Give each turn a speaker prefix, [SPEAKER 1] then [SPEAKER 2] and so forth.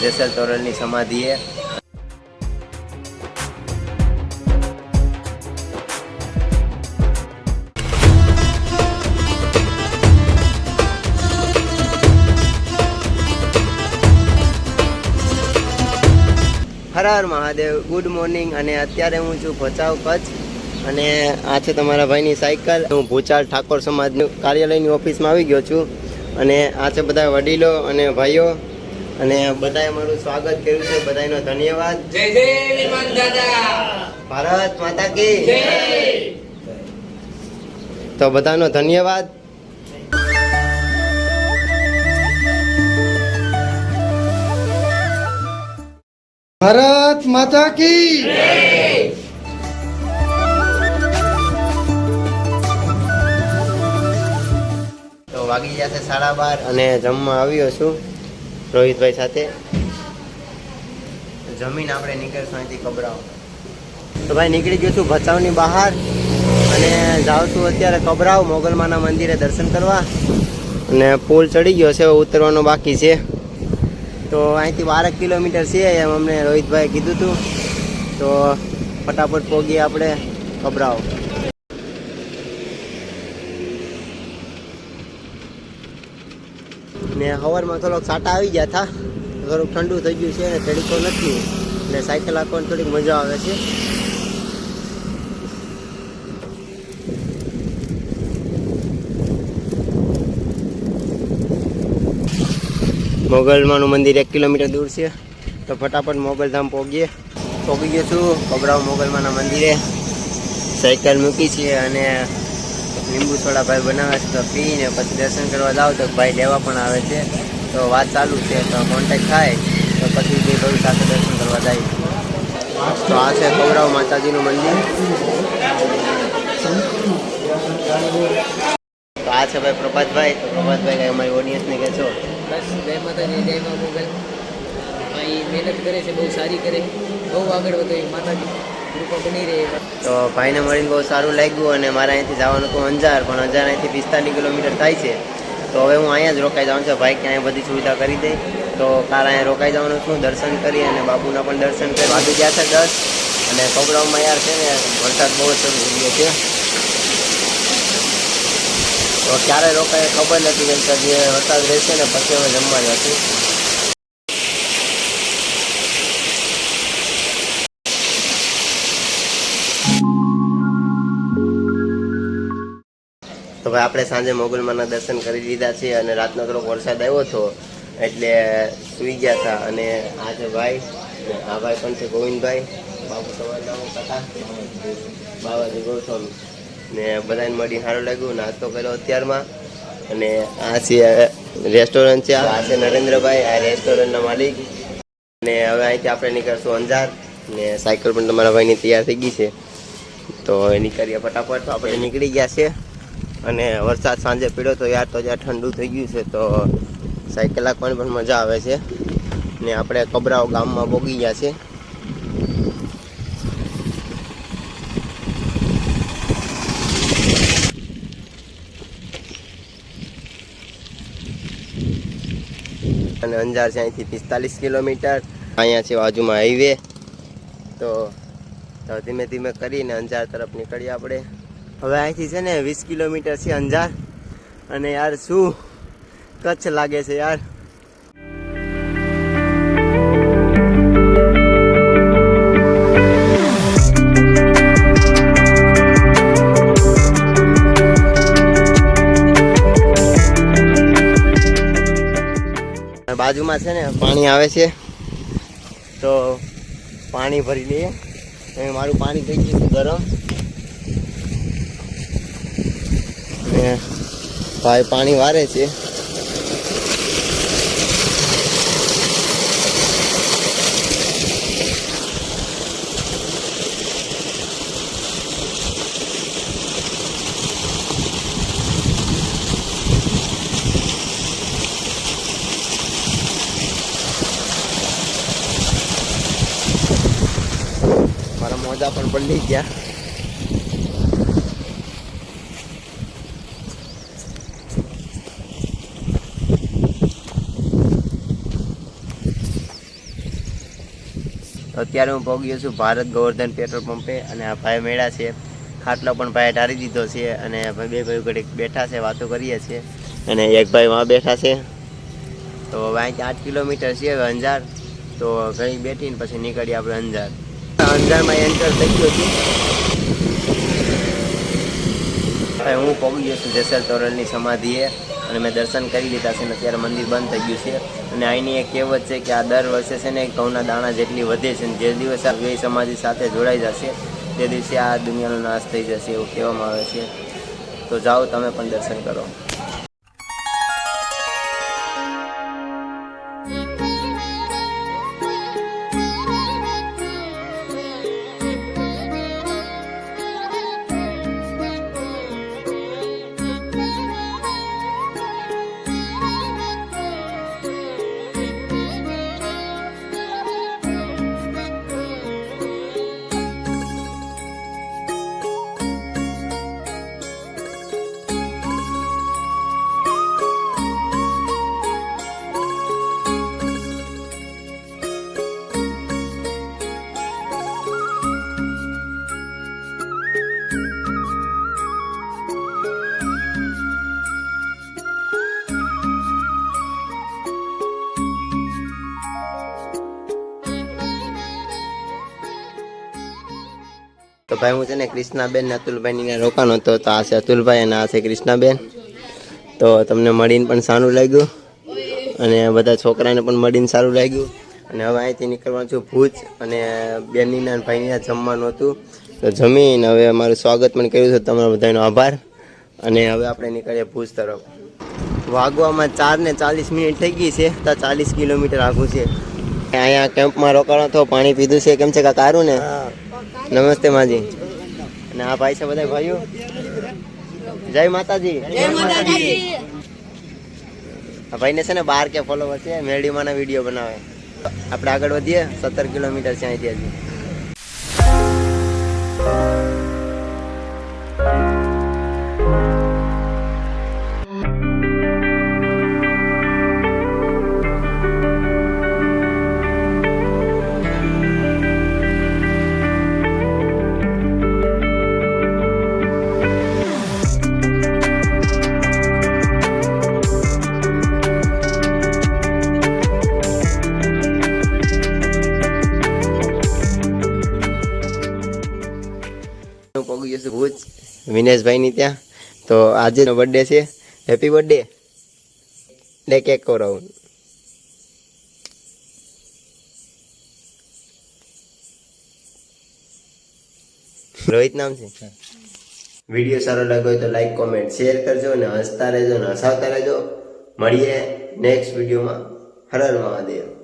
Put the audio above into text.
[SPEAKER 1] જેસલ તોરલની સમાધિએ હર Mahadev good morning અને અત્યારે હું છું ભચાઉ કચ્છ. અને આ છે તમારા ભાઈની સાયકલ. હું ભૂચાલ ઠાકોર સમાજનું કાર્યાલયની ઓફિસમાં આવી ગયો છું. અને આ છે બધા વડીલો અને ભાઈઓ. અને બધાએ મારું સ્વાગત કર્યું છે બધાનો ધન્યવાદ.
[SPEAKER 2] જય જય વિમાન દાદા.
[SPEAKER 1] ભારત માતા કી.
[SPEAKER 2] જય.
[SPEAKER 1] તો બધાનો ધન્યવાદ.
[SPEAKER 3] ભારત માતા કી.
[SPEAKER 1] તો વાગી જશે સાડા બાર અને જમવા આવ્યો છું. રોહિતભાઈ સાથે. જમીન આપણે નીકળશું અહીંથી કબરાવ. તો ભાઈ નીકળી ગયો છું ભચાઉની બહાર અને જાઉં છું અત્યારે કબરાવ મોગલમાના મંદિરે દર્શન કરવા. અને પુલ ચડી ગયો છે ઉતરવાનો બાકી છે. તો અહીંથી બારક કિલોમીટર છે એમ અમને રોહિતભાઈએ કીધું હતું તો ફટાફટ પોગીએ આપણે કબરાવ. ને હવારમાં થોડોક સાટા આવી ગયા હતા. થોડુંક ઠંડુ થઈ ગયું છે અને તડકો નથી. એટલે સાયકલ આપવાની થોડીક મજા આવે છે. મોગલમાનું મંદિર એક કિલોમીટર દૂર છે. તો ફટાફટ મોગલધામ પહોંચીએ પહોંચી ગયો છું. કબરાવ મોગલમાના મંદિરે. સાયકલ મૂકી છે અને લીંબુ સોડા ભાઈ બનાવે છે, તો પીને પછી દર્શન કરવા જાવ તો ભાઈ લેવા પણ આવે છે. તો વાત ચાલુ છે, તો કોન્ટેક્ટ થાય, તો પછી તે ભાઈ સાથે દર્શન કરવા જાય. તો આ છે કૌરવ માતાજીનું મંદિર. તો આ છે ભાઈ પ્રભાતભાઈ. તો પ્રભાતભાઈ કઈ અમારી ઓડિયન્સને કહેશો?
[SPEAKER 2] બસ, જય માતાજી, જય મા મોગલ મહેનત કરે છે, બહુ સારી કરે. બહુ આગળ વધે માતાજી.
[SPEAKER 1] તો ભાઈને મળીને બહુ સારું લાગ્યું અને મારે અહીંથી જવાનું હતું અંજાર, પણ અંજાર અહીંથી પિસ્તાલીસ કિલોમીટર થાય છે. તો હવે હું અહીંયા જ રોકાઈ જાઉં છું. ભાઈ ક્યાંય બધી સુવિધા કરી દે. તો કાલ અહીંયા રોકાઈ જવાનું છું, દર્શન કરી અને બાપુના પણ દર્શન કરી. વાગી ગયા છે દસ. અને કપડાઓમાં યાર છે ને, વરસાદ બહુ શરૂ થઈ ગયો છે. તો ક્યારે રોકાય ખબર નથી કે જે વરસાદ રહેશે ને, પછી અમે જમવા જશું. ભાઈ આપણે સાંજે મોગલમાના દર્શન કરી લીધા છે અને રાતનો થોડોક વરસાદ આવ્યો હતો, એટલે સૂઈ ગયા હતા. અને આ છે ભાઈ, આ ભાઈ પણ છે ગોવિંદભાઈ. બાબુ સવારના કાકા બાબાજી ગોસ્વામી. ને બધાને મળી સારું લાગ્યું, નાસ્તો કર્યો અત્યારમાં. અને આ છે રેસ્ટોરન્ટ છે, આ છે નરેન્દ્રભાઈ, આ રેસ્ટોરન્ટના માલિક. અને હવે અહીંથી આપણે નીકળશું અંજાર. ને સાયકલ પણ તમારા ભાઈની તૈયાર થઈ ગઈ છે. તો હવે નીકળીએ ફટાફટ. આપણે નીકળી ગયા છે અને વરસાદ સાંજે પીડ્યો તો યાર તો જ્યાં ઠંડુ થઈ ગયું છે તો સાયકલ હાંકવાની પણ મજા આવે છે. ને આપણે કબરાઓ ગામમાં ભોગી ગયા છે. અને અંજાર છે અહીંથી પિસ્તાલીસ કિલોમીટર. અહીંયા છે, બાજુમાં હાઈવે તો ધીમે ધીમે કરીને અંજાર તરફ નીકળીએ આપણે. હવે અહીંથી છે ને વીસ કિલોમીટર છે અંજાર. અને યાર શું કચ્છ લાગે છે યાર. બાજુમાં છે ને પાણી આવે છે. તો પાણી ભરી લઈએ. મારું પાણી થઈ ગયું છે ગરમ ને ભાઈ પાણી વારે છે. મોજા પણ પલળી ગયા. અત્યારે હું પહોંચ્યો છું ભારત ગોવર્ધન પેટ્રોલ પંપે અને આ ભાઈ મેળા છે. ખાટલો પણ ભાઈ ઢારી દીધો છે અને બે ભાઈ ઘડીક બેઠા છે, વાતો કરીએ છીએ. અને એક ભાઈ વાં બેઠા છે. તો હવે અહીંથી આઠ કિલોમીટર છે હવે અંજાર. તો ઘણી બેઠીને પછી નીકળીએ આપણે અંજાર. અંજારમાં એન્ટર થઈ ગયો છું. હું પહોંચી છું જેસલ તોરલની સમાધિએ અને મેં દર્શન કરી લીધા છે અને અત્યારે મંદિર બંધ થઈ ગયું છે. અને અહીંની એક કહેવત છે કે આ દર વર્ષે છે ને ઘઉંના દાણા જેટલી વધે છે ને જે દિવસે આ વ્યય સમાધિ સાથે જોડાઈ જશે, તે દિવસે આ દુનિયાનો નાશ થઈ જશે એવું કહેવામાં આવે છે. તો જાઓ તમે પણ દર્શન કરો. ભાઈ, હું છે ને કૃષ્ણાબેન ને અતુલભાઈની રોકાણ હતો. તો આ છે અતુલભાઈ અને આ છે કૃષ્ણાબેન. તો તમને મળીને પણ સારું લાગ્યું. અને બધા છોકરાને પણ મળીને સારું લાગ્યું. અને હવે અહીંથી નીકળવાનું છું ભૂજ અને બેનીના અને ભાઈના જમવાનું હતું. તો જમીને હવે અમારું સ્વાગત પણ કર્યું છે. તમારા બધાનો આભાર. અને હવે આપણે નીકળીએ ભૂજ તરફ. વાગવામાં ચાર ને ચાલીસ મિનિટ થઈ ગઈ છે. તો ચાલીસ કિલોમીટર આગું છે. અહીંયા કેમ્પમાં રોકાણો તો પાણી પીધું છે. કેમ છે કાકા? કારું ને? નમસ્તે માજી. અને આ ભાઈ છે બધા ભાઈઓ. જય માતાજી. આ ભાઈને છે ને બાર કે ફોલોવર છે મેરડીમાંના વીડિયો બનાવે. આપણે આગળ વધીએ સત્તર કિલોમીટર છે અહીંથી હજી. ગયો છું ભુજ. વિનેશભાઈની ત્યાં. તો આજે બર્થડે છે. હેપી બર્થડે લે કેક ખવડાવું. રોહિત નામ છે? વીડિયો સારો લાગ્યો હોય તો લાઈક કોમેન્ટ શેર કરજો અને હસતા રહેજો અને હસાવતા રહેજો. મળીએ નેક્સ્ટ વિડીયોમાં. હરર હર મહાદેવ.